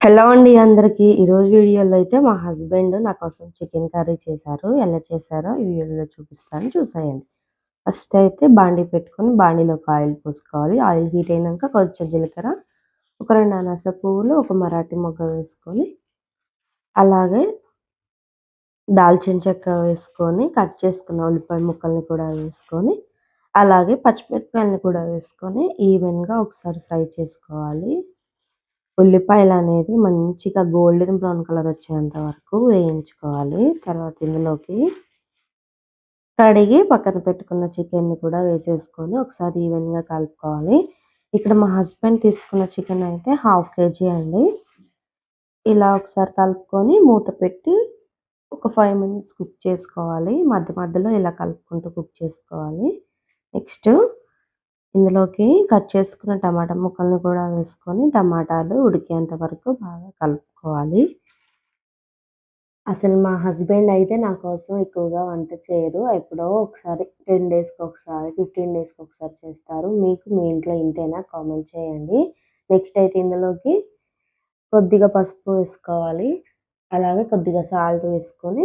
Hello అండి అందరికీ. ఈరోజు వీడియోలో అయితే మా హస్బెండ్ నా కోసం చికెన్ కర్రీ చేశారు. ఎలా చేశారో ఈ వీడియోలో చూపిస్తాను. చూసేయండి. ఫస్ట్ అయితే బాండీ పెట్టుకొని బాండీలోకి ఆయిల్ పోసుకోవాలి. ఆయిల్ హీట్ అయినాక కొంచెం జీలకర్ర ఒక రెండు అనాస పువ్వులు ఒక మరాఠీ మొగ్గ వేసుకొని అలాగే దాల్చిన చెక్క వేసుకొని కట్ చేసుకున్న ఉల్లిపాయ ముక్కల్ని కూడా వేసుకొని అలాగే పచ్చిమిరపకాయలని కూడా వేసుకొని ఈవెన్గా ఒకసారి ఫ్రై చేసుకోవాలి. ఉల్లిపాయలు అనేది మంచిగా గోల్డెన్ బ్రౌన్ కలర్ వచ్చేంత వరకు వేయించుకోవాలి. తర్వాత ఇందులోకి కడిగి పక్కన పెట్టుకున్న చికెన్ని కూడా వేసేసుకొని ఒకసారి ఈవెన్గా కలుపుకోవాలి. ఇక్కడ మా హస్బెండ్ తీసుకున్న చికెన్ అయితే హాఫ్ కేజీ అండి. ఇలా ఒకసారి కలుపుకొని మూత పెట్టి ఒక ఫైవ్ మినిట్స్ కుక్ చేసుకోవాలి. మధ్య మధ్యలో ఇలా కలుపుకుంటూ కుక్ చేసుకోవాలి. నెక్స్ట్ ఇందులోకి కట్ చేసుకున్న టమాటా ముక్కలను కూడా వేసుకొని టమాటాలు ఉడికేంత వరకు బాగా కలుపుకోవాలి. అసలు మా హస్బెండ్ అయితే నా కోసం ఎక్కువగా వంట చేయరు. ఎప్పుడో ఒకసారి టెన్ డేస్కి ఒకసారి ఫిఫ్టీన్ డేస్కి ఒకసారి చేస్తారు. మీకు మీ ఇంట్లో ఇంతేనా? కామెంట్ చేయండి. నెక్స్ట్ అయితే ఇందులోకి కొద్దిగా పసుపు వేసుకోవాలి. అలాగే కొద్దిగా సాల్ట్ వేసుకొని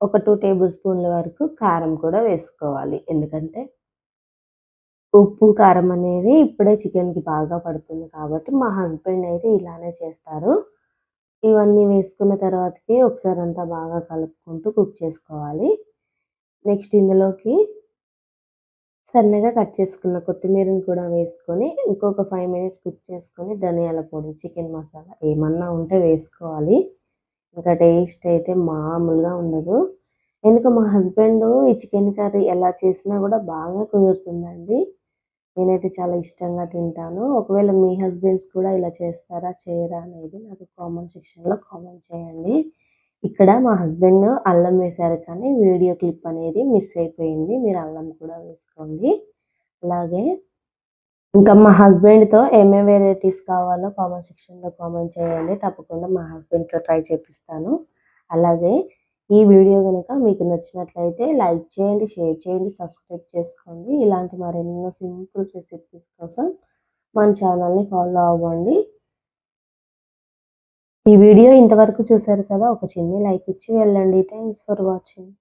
ఒక టూ టేబుల్ స్పూన్ల వరకు కారం కూడా వేసుకోవాలి. ఎందుకంటే ఉప్పు కారం అనేది ఇప్పుడే చికెన్కి బాగా పడుతుంది కాబట్టి మా హస్బెండ్ అయితే ఇలానే చేస్తారు. ఇవన్నీ వేసుకున్న తర్వాతకి ఒకసారి అంతా బాగా కలుపుకుంటూ కుక్ చేసుకోవాలి. నెక్స్ట్ ఇందులోకి సన్నగా కట్ చేసుకున్న కొత్తిమీరని కూడా వేసుకొని ఇంకొక ఫైవ్ మినిట్స్ కుక్ చేసుకొని ధనియాల పొడి చికెన్ మసాలా ఏమన్నా ఉంటే వేసుకోవాలి. ఇంకా టేస్ట్ అయితే మామూలుగా ఉండదు. ఎందుకు మా హస్బెండ్ ఈ చికెన్ కర్రీ ఎలా చేసినా కూడా బాగా కుదురుతుందండి. నేనైతే చాలా ఇష్టంగా తింటాను. ఒకవేళ మీ హస్బెండ్స్ కూడా ఇలా చేస్తారా చేయరా అనేది నాకు కామెంట్ సెక్షన్లో కామెంట్ చేయండి. ఇక్కడ మా హస్బెండ్ అల్లం వేశారు కానీ వీడియో క్లిప్ అనేది మిస్ అయిపోయింది. మీరు అల్లం కూడా వేసుకోండి. అలాగే ఇంకా మా హస్బెండ్తో ఏమేమి వెరైటీస్ కావాలో కామెంట్ సెక్షన్లో కామెంట్ చేయండి. తప్పకుండా మా హస్బెండ్తో ట్రై చేపిస్తాను. అలాగే ఈ వీడియో కనుక మీకు నచ్చినట్లయితే లైక్ చేయండి షేర్ చేయండి సబ్స్క్రైబ్ చేసుకోండి. ఇలాంటి మరెన్నో సింపుల్ రెసిపీస్ కోసం మన ఛానల్ని ఫాలో అవ్వండి. ఈ వీడియో ఇంతవరకు చూసారు కదా ఒక చిన్న లైక్ ఇచ్చి వెళ్ళండి. Thanks for watching